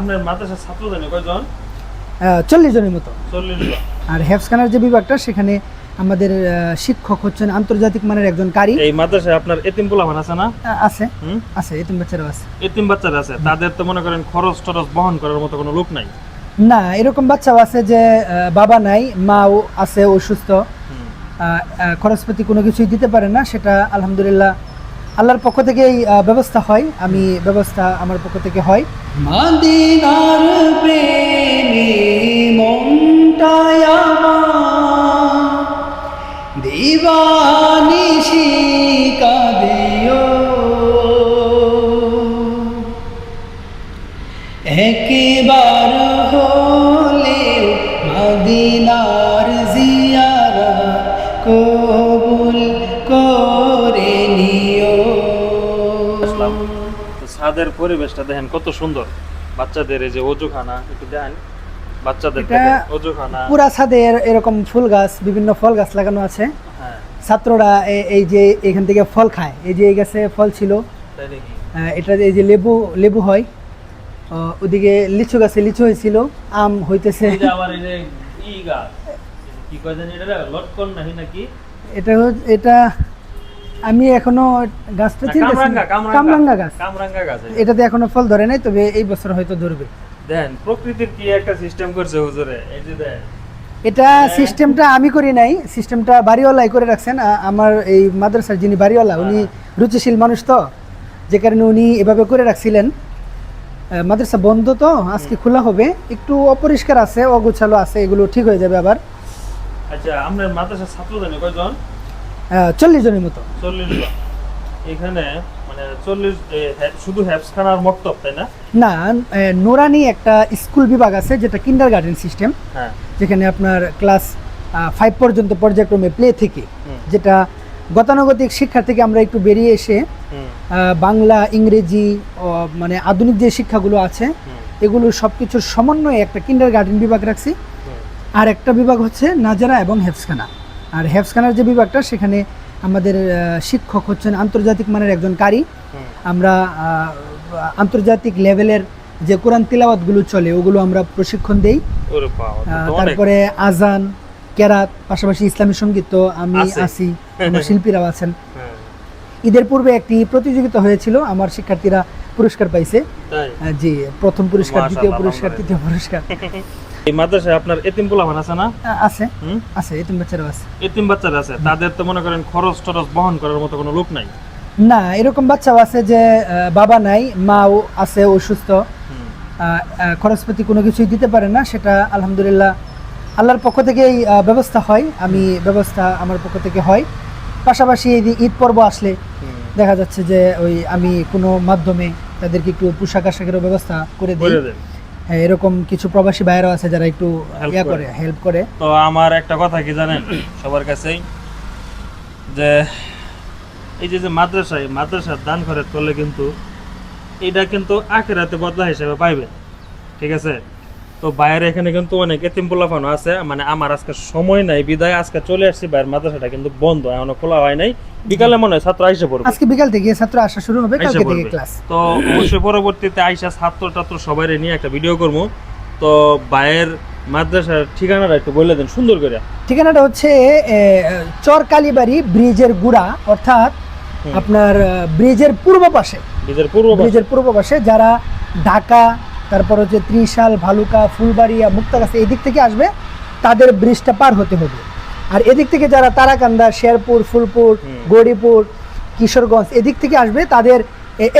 আপনার মাদ্রাসার ছাত্র জানি কয়জন চল্লিশ জনের মতো। আর হেফসখানার যে বিভাগটা সেখানে আমাদের শিক্ষক হচ্ছেন আন্তর্জাতিক মানের একজন কারি। এই মাদ্রাসায় আপনার এতিম পোলামান আছে না? আছে। হুম? আছে এতিম বাচ্চারাও আছে। এতিম বাচ্চারা আছে। তাদের তো মনে করেন খরচ টরচ বহন করার মতো কোনো লোক নাই। না এরকম বাচ্চাও আছে যে বাবা নাই মাও আছে অসুস্থ খরচপাতি কোনো কিছুই দিতে পারে না সেটা আলহামদুলিল্লাহ আল্লাহর পক্ষ থেকে এই ব্যবস্থা হয় আমি ব্যবস্থা আমার পক্ষ থেকে হয়। মাদিনার আমার। ছাদের পরিবেশটা দেখেন কত সুন্দর। বাচ্চাদের এই যে অজুখানা একটু দেন বাচ্চাদের অজুখানা। পুরা ছাদে এরকম ফুল গাছ বিভিন্ন ফল গাছ লাগানো আছে। হ্যাঁ। ছাত্ররা এই যে এখান থেকে ফল খায়। এই যে এই গাছে ফল ছিল। এটা এই যে লেবু লেবু হয়। ওদিকে লিচু গাছে লিচু হয়েছিল আম হইতেছে। এটা নাকি নাকি? এটা হচ্ছে- এটা আমি এখনও গাছটা চিনতেছি কামরাঙ্গা গাছ। কামরাঙ্গা গাছ এটা। এটাতে এখনও ফল ধরে নাই তবে এই বছর হয়তো ধরবে। দেন প্রকৃতির কি একটা সিস্টেম করছে হুজুরে? এই যে দেন। এটা সিস্টেমটা আমি করি নাই সিস্টেমটা বাড়িওয়ালাই করে রাখছেন আমার এই মাদ্রাসার যিনি বাড়িওয়ালা উনি রুচিশীল মানুষ তো যে কারণে উনি এভাবে করে রাখছিলেন। মাদ্রাসা বন্ধ তো আজকে খোলা হবে। একটু অপরিষ্কার আছে অগোছালো আছে এগুলো ঠিক হয়ে যাবে আবার। আচ্ছা আপনার মাদ্রাসার ছাত্র জানি কয়জন? চল্লিশ জনের মতো। চল্লিশ এখানে মানে চল্লিশ শুধু হ্যাপসখানার মক্তব তাই না? না নোরানি একটা স্কুল বিভাগ আছে যেটা কিন্ডার গার্ডেন সিস্টেম হ্যাঁ। যেখানে আপনার ক্লাস ফাইভ পর্যন্ত পর্যায়ক্রমে প্লে থেকে যেটা গতানুগতিক শিক্ষা থেকে আমরা একটু বেরিয়ে এসে বাংলা ইংরেজি মানে আধুনিক যে শিক্ষাগুলো আছে এগুলো সব কিছুর সমন্বয়ে একটা কিন্ডার গার্ডেন বিভাগ রাখছি। আর একটা বিভাগ হচ্ছে নাজারা এবং হেফসখানা। আর হেফসখানার যে বিভাগটা সেখানে আমাদের শিক্ষক হচ্ছেন আন্তর্জাতিক মানের একজন কারি। আমরা আন্তর্জাতিক লেভেলের যে কোরআন তিলাওয়াতগুলো চলে ওগুলো আমরা প্রশিক্ষণ দেই। তারপরে আজান কেরাত পাশাপাশি ইসলামী সংগীত তো আমি আছে। আছি আমার শিল্পীরাও আছেন। হ্যাঁ, ঈদের পূর্বে একটি প্রতিযোগিতা হয়েছিল আমার শিক্ষার্থীরা পুরস্কার পাইছে। জি প্রথম পুরস্কার দ্বিতীয় পুরস্কার তৃতীয় পুরস্কার। এই মাদ্রাসায় আপনার এতিম পোলামান আছে না? আছে। আছে এতিম বাচ্চারাও আছে। এতিম বাচ্চারা আছে। তাদের তো মনে করেন খরচ টরচ বহন করার মতো কোনো লোক নাই। না এরকম বাচ্চাও আছে যে বাবা নাই মাও আছে অসুস্থ খরচপাতি কোনো কিছুই দিতে পারে না সেটা আলহামদুলিল্লাহ আল্লাহর পক্ষ থেকেই আহ, ব্যবস্থা হয়। আমি ব্যবস্থা আমার পক্ষ থেকে হয়। পাশাপাশি এই যে ঈদ পর্ব আসলে দেখা যাচ্ছে যে ওই আমি কোনো মাধ্যমে তাদেরকে একটু পোশাক আশাকেরও ব্যবস্থা করে দিই। এরকম কিছু প্রবাসী বাইরে আছে যারা একটু ইয়া করে। করে হেল্প করে। তো আমার একটা কথা কি জানেন? সবার কাছেই যে এই যে যে মাদ্রাসায় মাদ্রাসার দান করে করলে কিন্তু এটা কিন্তু আখেরাতে বদলা হিসেবে পাইবে। ঠিক আছে? তো বাইরে এখানে কিন্তু অনেক এতিম পোলাফানো আছে মানে আমার আজকে সময় নাই বিদায় আজকে চলে আসছি বাইরের মাদ্রাসাটা কিন্তু বন্ধ এখনও খোলা হয় নাই। বিকালে মনে হয় ছাত্র আইসে পড়বে। আজকে বিকাল থেকে ছাত্র আসা শুরু হবে কালকে থেকে ক্লাস তো অবশ্যই পরবর্তীতে আইসা ছাত্র টাত্র সবাই নিয়ে একটা ভিডিও করব। তো বাইরের মাদ্রাসার ঠিকানাটা একটু বলে দেন সুন্দর করে। ঠিকানাটা হচ্ছে এ, চর কালীবাড়ি ব্রিজের গুড়া অর্থাৎ আপনার ব্রিজের পূর্ব পাশে। নিজের পূর্ব পাশে। ব্রিজের পূর্ব পাশে যারা ঢাকা তারপর হচ্ছে ত্রিশাল ভালুকা ফুলবাড়িয়া মুক্তাগাছা এদিক থেকে আসবে তাদের ব্রিজটা পার হতে হবে। আর এদিক থেকে যারা তারাকান্দা শেরপুর ফুলপুর গৌরীপুর কিশোরগঞ্জ এদিক থেকে আসবে তাদের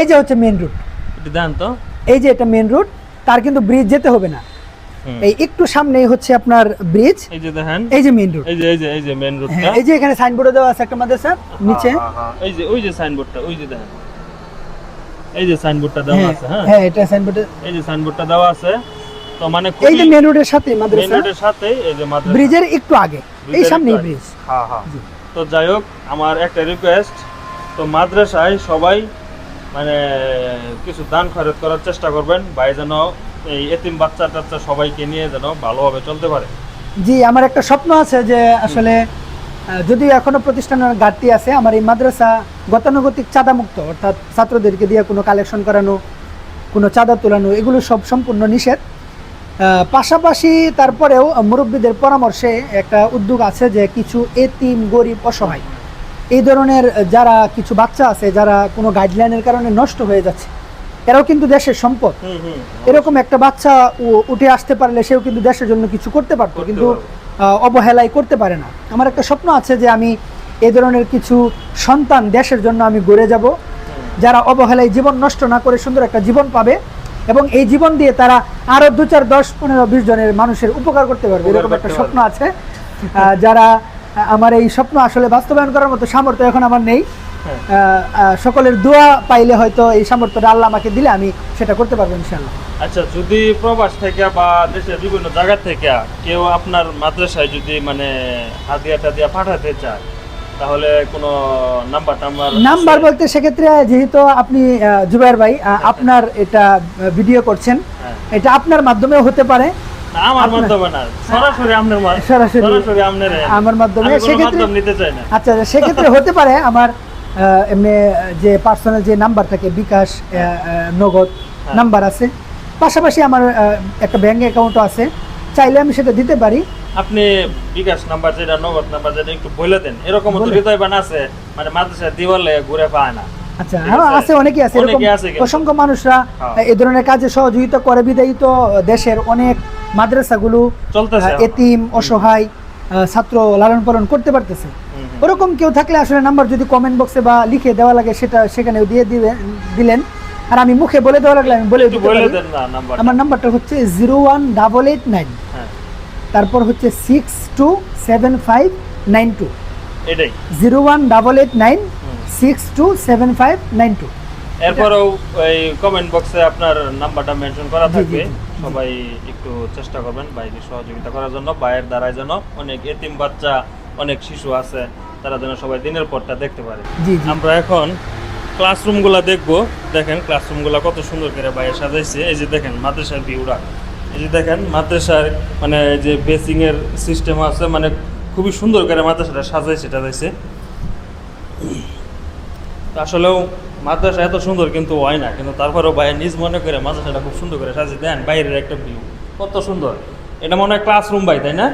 এই যে হচ্ছে মেন রুট এই যে এটা মেন রুট তার কিন্তু ব্রিজ যেতে হবে না। এই একটু সামনেই হচ্ছে আপনার ব্রিজ এই যে দেখেন। এই যে মেন রুট এই যে এই যে এই যে মেন রোডটা হ্যাঁ এই যে এখানে সাইনবোর্ডে দেওয়া আছে একটা মাদ্রাসা নিচে। এই যে ওই যে সাইনবোর্ডটা ওই যে দেখেন। এই যে সাইনবোর্ডটা দেওয়া হ্যাঁ আছে হ্যাঁ? হ্যাঁ এটা সাইনবোর্ডে এই যে সাইনবোর্ডটা দেওয়া আছে তো মানে এই যে মেন রোডের সাথে মাদ্রাসা। মেন রোডের সাথে এই যে মাদ্রাসা। ব্রিজের একটু আগে এই সামনেই ব্রিজ। হ্যাঁ হ্যাঁ। তো যাই হোক আমার একটা রিকোয়েস্ট তো মাদ্রাসায় সবাই মানে কিছু দান খরচ করার চেষ্টা করবেন ভাই যেন এই এতিম বাচ্চা টাচ্চা সবাইকে নিয়ে যেন ভালোভাবে চলতে পারে। জি আমার একটা স্বপ্ন আছে যে আসলে যদিও এখনও প্রতিষ্ঠানের ঘাটতি আছে আমার এই মাদ্রাসা গতানুগতিক চাঁদামুক্ত অর্থাৎ ছাত্রদেরকে দিয়ে কোনো কালেকশন করানো কোনো চাঁদা তোলানো এগুলো সব সম্পূর্ণ নিষেধ। পাশাপাশি তারপরেও মুরব্বীদের পরামর্শে একটা উদ্যোগ আছে যে কিছু এতিম গরিব অসহায় এই ধরনের যারা কিছু বাচ্চা আছে যারা কোনো গাইডলাইনের কারণে নষ্ট হয়ে যাচ্ছে এরাও কিন্তু দেশের সম্পদ। এরকম একটা বাচ্চা উঠে আসতে পারলে সেও কিন্তু দেশের জন্য কিছু করতে পারতো। কিন্তু অবহেলাই করতে পারে না। আমার একটা স্বপ্ন আছে যে আমি এ ধরনের কিছু সন্তান দেশের জন্য আমি গড়ে যাব যারা অবহেলায় জীবন নষ্ট না করে সুন্দর একটা জীবন পাবে এবং এই জীবন দিয়ে তারা আরও দু চার দশ পনেরো বিশ জনের মানুষের উপকার করতে পারবে এরকম একটা স্বপ্ন আছে। যারা আমার এই স্বপ্ন আসলে বাস্তবায়ন করার মতো সামর্থ্য এখন আমার নেই। সকলের দোয়া পাইলে হয়তো এই সামর্থ্যটা আল্লাহ আমাকে দিলে আমি সেটা করতে পারব ইনশাল্লাহ আচ্ছা যদি প্রবাস থেকে বা দেশের বিভিন্ন জায়গা থেকে কেউ আপনার মাদ্রাসায় যদি মানে হাদিয়া টাদিয়া পাঠাতে চায় তাহলে কোনো নাম্বার টাম্বার নাম্বার বলতে সেক্ষেত্রে যেহেতু আপনি জুবাইর ভাই আপনার এটা ভিডিও করছেন হ্যাঁ। এটা আপনার মাধ্যমেও হতে পারে। আমার মাধ্যমে না সরাসরি আপনার সরাসরি। আমার মাধ্যমে সেক্ষেত্রে- আচ্ছা সেক্ষেত্রে হতে পারে আমার এমনি যে পার্সোনাল যে নাম্বার থাকে বিকাশ নগদ হ্যাঁ। নাম্বার আছে পাশাপাশি আমার একটা ব্যাংক অ্যাকাউন্টও আছে চাইলে আমি সেটা দিতে পারি আপনি বিকাশ নাম্বার যেটা নগদ নাম্বার যেটা একটু বলে দেন এরকম তো। হৃদয়বান আছে মানে মাদ্রাসায় দিওয়ালে ঘুরে পায় না আচ্ছা হ্যাঁ আছে। অনেকেই আছে এরকম। অসংখ্য মানুষরা হ্যাঁ। এই ধরনের কাজে সহযোগিতা করে বিদায়ী তো দেশের অনেক মাদ্রাসাগুলো এতিম অসহায় ছাত্র লালন পালন করতে পারতেছে। ওরকম কেউ থাকলে আসলে নাম্বার যদি কমেন্ট বক্সে বা লিখে দেওয়া লাগে সেটা সেখানেও দিয়ে দিবেন দিলেন। আর আমি মুখে বলে দেওয়া লাগলে আমি বলে দিতে পারি। দেন না নাম্বার আমার নাম্বারটা হচ্ছে zero one double eight nine হ্যাঁ। তারপর হচ্ছে six two seven five nine two এটাই। Zero one double eight nine six two seven five nine two এরপরেও ওই কমেন্ট বক্সে আপনার নাম্বারটা মেনশন করা থাকবে। সবাই একটু চেষ্টা করবেন বাইরে সহযোগিতা করার জন্য বাইরের দ্বারাই যেন অনেক এতিম বাচ্চা অনেক শিশু আছে তারা যেন সবাই দিনের পরটা দেখতে পারে। আমরা এখন ক্লাসরুমগুলো দেখব। দেখেন ক্লাসরুমগুলো কত সুন্দর করে বাইরে সাজাইছে। এই যে দেখেন মাদ্রাসার ভিউরা এই যে দেখেন মাদ্রাসার মানে এই যে বেসিং এর সিস্টেম আছে মানে খুবই সুন্দর করে মাদ্রাসাটা সাজাইছে টাজাইছে আসলেও মাদ্রাসা এত সুন্দর কিন্তু হয় না কিন্তু তারপরেও বাইরে নিজ মনে করে মাদ্রাসাটা খুব সুন্দর করে সাজিয়ে দেন বাইরের একটা ভিউ কত সুন্দর। এটা মনে হয় ক্লাসরুম ভাই তাই না?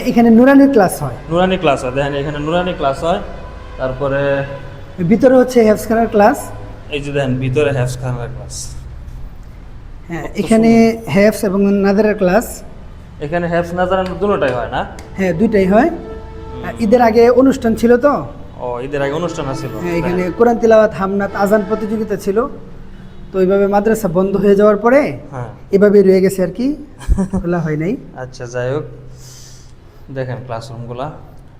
এখানে নুরানি ক্লাস হয়। নুরানি ক্লাস হয় দেখেন এখানে নুরানি ক্লাস হয় তারপরে ভিতরে হচ্ছে হেফসখানার ক্লাস এই যে দেখেন ভিতরে হ্যাফস খানার ক্লাস হ্যাঁ এখানে হেফস এবং নাদারের ক্লাস এখানে হ্যাফস নাজারান দুটোটাই হয় না? হ্যাঁ দুইটাই হয়। ঈদের আগে অনুষ্ঠান ছিল তো? ও ঈদের আগে অনুষ্ঠান আছিল হ্যাঁ, এখানে কোরআন তিলাওয়াত হামনাত আজান প্রতিযোগিতা ছিল। তো ওইভাবে মাদ্রাসা বন্ধ হয়ে যাওয়ার পরে হ্যাঁ। এভাবে রয়ে গেছে আর কি। খোলা হয় নাই। আচ্ছা যাই হোক। দেখেন ক্লাসরুমগুলা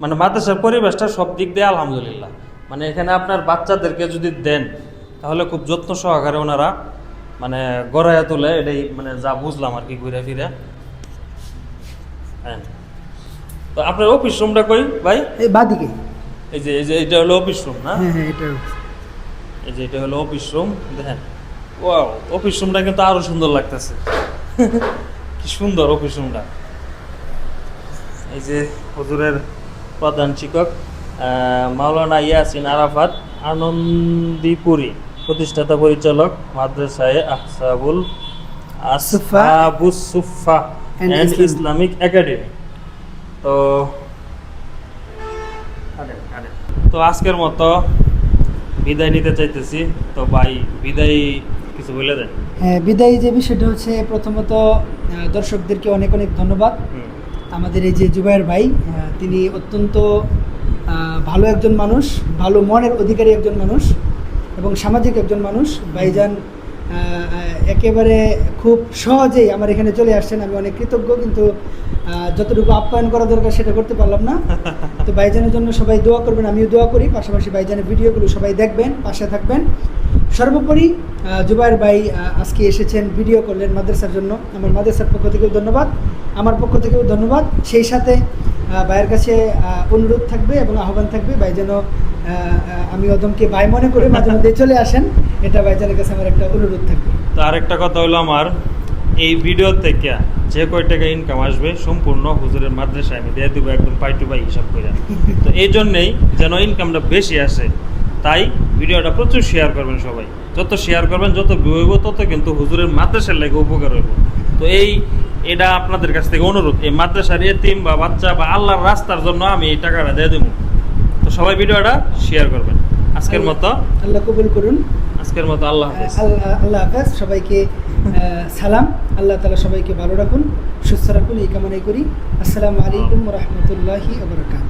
মানে মাদ্রাসার পরিবেশটা সব দিক দিয়ে আলহামদুলিল্লাহ। মানে এখানে আপনার বাচ্চাদেরকে যদি দেন তাহলে খুব যত্ন সহকারে ওনারা মানে গড়াইয়া তোলে এটাই মানে যা বুঝলাম আর কি ঘুরে ফিরে। হ্যাঁ। তো আপনার অফিস রুমটা কই ভাই? এই বাদিকে। এই যে এই যে এটা হলো অফিস রুম না? হ্যাঁ হ্যাঁ এটা। এই যে এটা হলো অফিস রুম দেখেন। ওয়াও অফিস রুমটা কিন্তু আরও সুন্দর লাগতেছে। কি সুন্দর অফিস রুমটা এই যে হুজুরের প্রধান শিক্ষক মাওলানা ইয়াসিন আরাফাত আনন্দীপুরি প্রতিষ্ঠাতা পরিচালক মাদ্রাসায় Ahsabul Sufa Sufa and Islamic academy তো তো আজকের মতো বিদায় নিতে চাইতেছি। তো ভাই বিদায় কিছু বলে দেন। হ্যাঁ বিদায়ী যে বিষয়টা হচ্ছে প্রথমত দর্শকদেরকে অনেক অনেক ধন্যবাদ। আমাদের এই যে জুবাইর ভাই তিনি অত্যন্ত ভালো একজন মানুষ, ভালো মনের অধিকারী একজন মানুষ এবং সামাজিক একজন মানুষ, ভাইজান একেবারে খুব সহজেই আমার এখানে চলে আসছেন। আমি অনেক কৃতজ্ঞ কিন্তু যতটুকু আপ্যায়ন করা দরকার সেটা করতে পারলাম না। তো বাইজানের জন্য সবাই দোয়া করবেন আমিও দোয়া করি। পাশাপাশি ভাইজানের ভিডিওগুলো সবাই দেখবেন পাশে থাকবেন। সর্বোপরি জুবাইর ভাই আজকে এসেছেন ভিডিও করলেন মাদ্রাসার জন্য। আমার মাদ্রাসার পক্ষ থেকেও ধন্যবাদ। আমার পক্ষ থেকেও ধন্যবাদ। সেই সাথে ভাইয়ের কাছে অনুরোধ থাকবে এবং আহ্বান থাকবে ভাই যেন আমি অদমকে ভাই মনে করে, মাঝে মধ্যে চলে আসেন। এটা ভাইজানের কাছে আমার একটা অনুরোধ থাকবে। তো আরেকটা কথা হলো আমার, এই ভিডিও থেকে যে কয় টাকা ইনকাম আসবে সম্পূর্ণ হুজুরের মাদ্রাসায় আমি দিয়ে দেবো, একদম পাই টু পাই হিসাব করে তো এই জন্যেই যেন ইনকামটা বেশি আসে, তাই ভিডিওটা প্রচুর শেয়ার করবেন সবাই। যত শেয়ার করবেন, যত হইব, তত কিন্তু হুজুরের মাদ্রাসার লাগে উপকার হইব। তো এই, এটা আপনাদের কাছ থেকে অনুরোধ, এই মাদ্রাসার এতিম বা বাচ্চা বা আল্লাহর রাস্তার জন্য আমি এই টাকাটা দিয়ে দেবো। সবাই ভিডিওটা শেয়ার করবেন। আজকের মতো। আল্লাহ কবুল করুন। আজকের মতো আল্লাহ আল্লাহ আল্লাহ হাফেজ। সবাইকে সালাম। আল্লাহ তালা সবাইকে ভালো রাখুন সুস্থ রাখুন এই কামনাই করি। আসসালামু আলাইকুম রহমতুল্লাহি আবরকাত